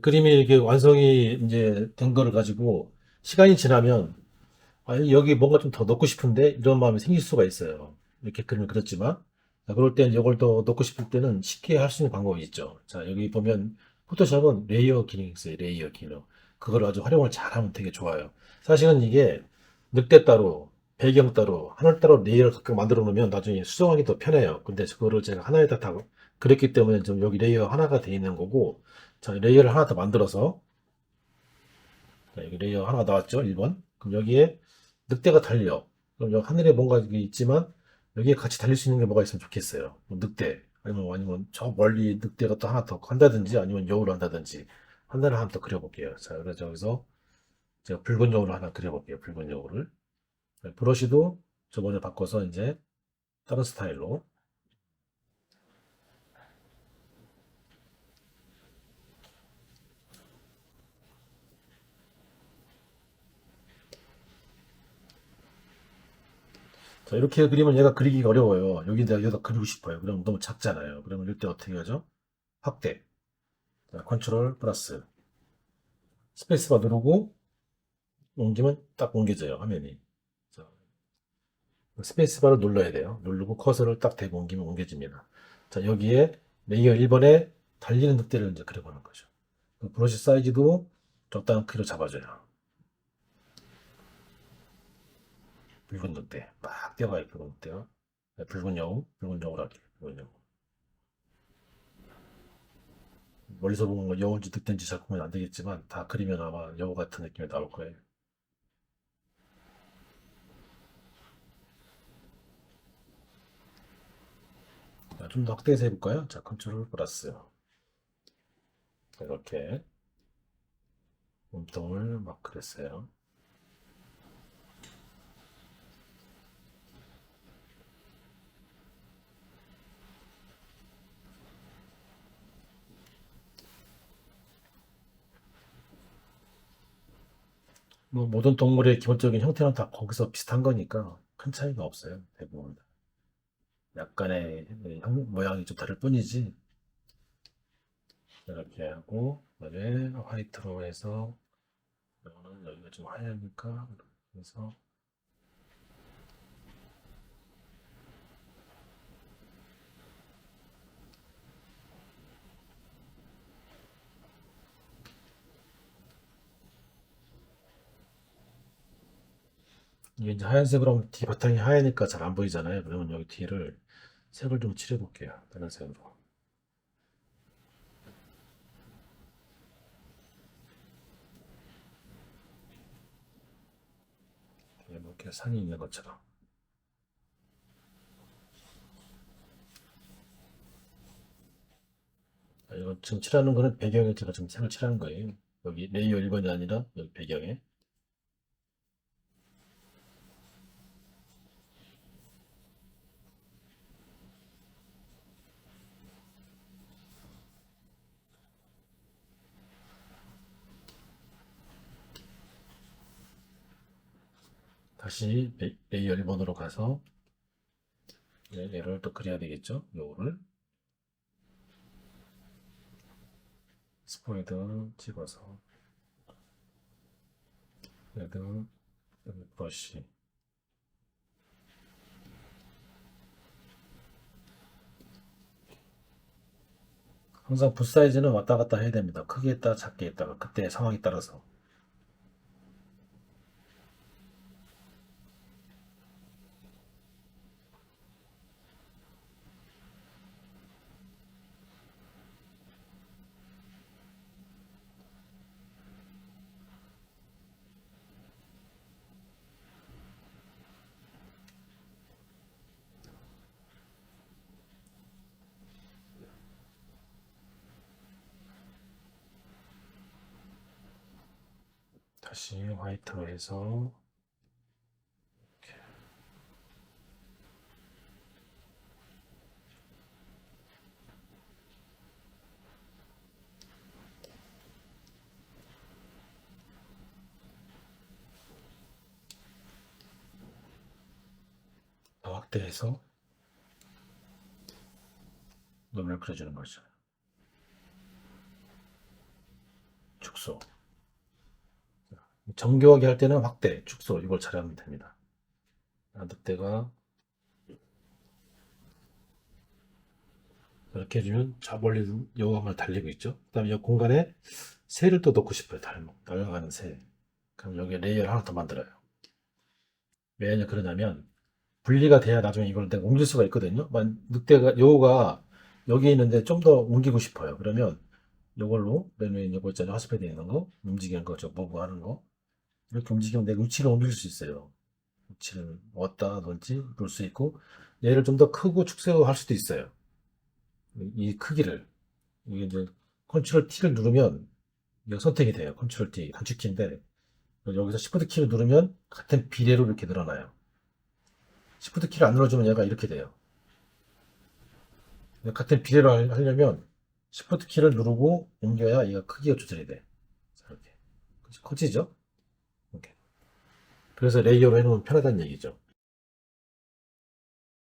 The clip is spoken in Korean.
그림이 이렇게 완성이 이제 된 거를 가지고 시간이 지나면 아, 여기 뭔가 좀 더 넣고 싶은데 이런 마음이 생길 수가 있어요. 이렇게 그림을 그렸지만 자, 그럴 땐 이걸 더 넣고 싶을 때는 쉽게 할 수 있는 방법이 있죠. 자, 여기 보면 포토샵은 레이어 기능이 있어요. 레이어 기능. 그걸 아주 활용을 잘하면 되게 좋아요. 사실은 이게 늑대 따로, 배경 따로, 하늘 따로 레이어를 각각 만들어 놓으면 나중에 수정하기 더 편해요. 근데 그거를 제가 하나에다 다 그랬기 때문에 좀 여기 레이어 하나가 돼 있는 거고, 자, 레이어를 하나 더 만들어서, 자, 여기 레이어 하나 나왔죠? 1번. 그럼 여기에 늑대가 달려. 그럼 여기 하늘에 뭔가 있지만, 여기에 같이 달릴 수 있는 게 뭐가 있으면 좋겠어요. 뭐 늑대. 아니면, 아니면 저 멀리 늑대가 또 하나 더 한다든지, 아니면 여우를 한다든지, 하나를 하나 더 그려볼게요. 자, 그래서 여기서 제가 붉은 여우를 하나 그려볼게요. 붉은 여우를. 네, 브러쉬도 저번에 바꿔서 이제 다른 스타일로. 자, 이렇게 그리면 얘가 그리기가 어려워요. 여기다, 여기다 그리고 싶어요. 그럼 너무 작잖아요. 그러면 이때 어떻게 하죠? 확대. 자, 컨트롤 플러스. 스페이스바 누르고 옮기면 딱 옮겨져요. 화면이. 자, 스페이스바를 눌러야 돼요. 누르고 커서를 딱 대고 옮기면 옮겨집니다. 자, 여기에 레이어 1번에 달리는 늑대를 이제 그려보는 거죠. 그 브러쉬 사이즈도 적당한 크기로 잡아줘요. 붉은 늑대. 막 뛰어가요, 붉은 늑대가. 네, 붉은 여우, 붉은 여우라 할게요. 붉은 여우. 멀리서 보면 뭐 여우인지 늑대인지 잘 보면 안 되겠지만, 다 그리면 아마 여우 같은 느낌이 나올 거예요. 좀 더 확대해서 해볼까요? 자, 컨트롤 플러스. 이렇게 몸통을 막 그렸어요. 뭐 모든 동물의 기본적인 형태는 다 거기서 비슷한 거니까 큰 차이가 없어요. 대부분. 약간의 형, 모양이 좀 다를 뿐이지. 이렇게 하고, 그다음에 화이트로 해서, 이거는 여기가 좀 하얘니까, 그래서, 이게 이제 하얀색으로 하면 뒤 바탕이 하얘니까 잘 안 보이잖아요. 그러면 여기 뒤를 색을 좀 칠해 볼게요. 다른 색으로. 이렇게 산이 있는 것처럼. 아, 이거 지금 칠하는 거는 배경에 제가 지금 색을 칠하는 거예요. 여기 레이어 1번이 아니라 여기 배경에. 다시 레- 레이어 1번으로 가서 네, 얘를 또 그려야 되겠죠? 요거를 스포이드 찍어서 레드 브러쉬 항상 붓 사이즈는 왔다 갔다 해야 됩니다. 크게 했다가 작게 했다가 그때 상황에 따라서 다시 화이트로 해서 이렇게. 더 확대해서 눈을 그려주는 거죠. 축소. 정교하게 할 때는 확대, 축소 이걸 잘하면 됩니다. 늑대가 이렇게 해주면 저 멀리 여왕을 달리고 있죠. 그 다음에 이 공간에 새를 또 넣고 싶어요. 달, 날아가는 새. 그럼 여기에 레이어를 하나 더 만들어요. 왜 그러냐면 분리가 돼야 나중에 이걸 내가 옮길 수가 있거든요. 만 늑대가 여우가 여기 있는데 좀 더 옮기고 싶어요. 그러면 이걸로 그러면 이거 있잖아요. 하스패드 있는 거 움직이는 거저 뭐뭐 하는 거 이렇게 움직이면 내가 위치를 옮길 수 있어요. 위치를 왔다 놓을지 놓을 수 있고 얘를 좀 더 크고 축소할 수도 있어요. 이 크기를 이게 이제 컨트롤 T를 누르면 이거 선택이 돼요. 컨트롤 T 단축 키인데 여기서 시프트 키를 누르면 같은 비례로 이렇게 늘어나요. 시프트 키를 안 눌러주면 얘가 이렇게 돼요. 같은 비례로 하- 하려면 시프트 키를 누르고 옮겨야 얘가 크기가 조절이 돼. 자, 이렇게 커지죠? 그래서 레이어로 해놓으면 편하다는 얘기죠.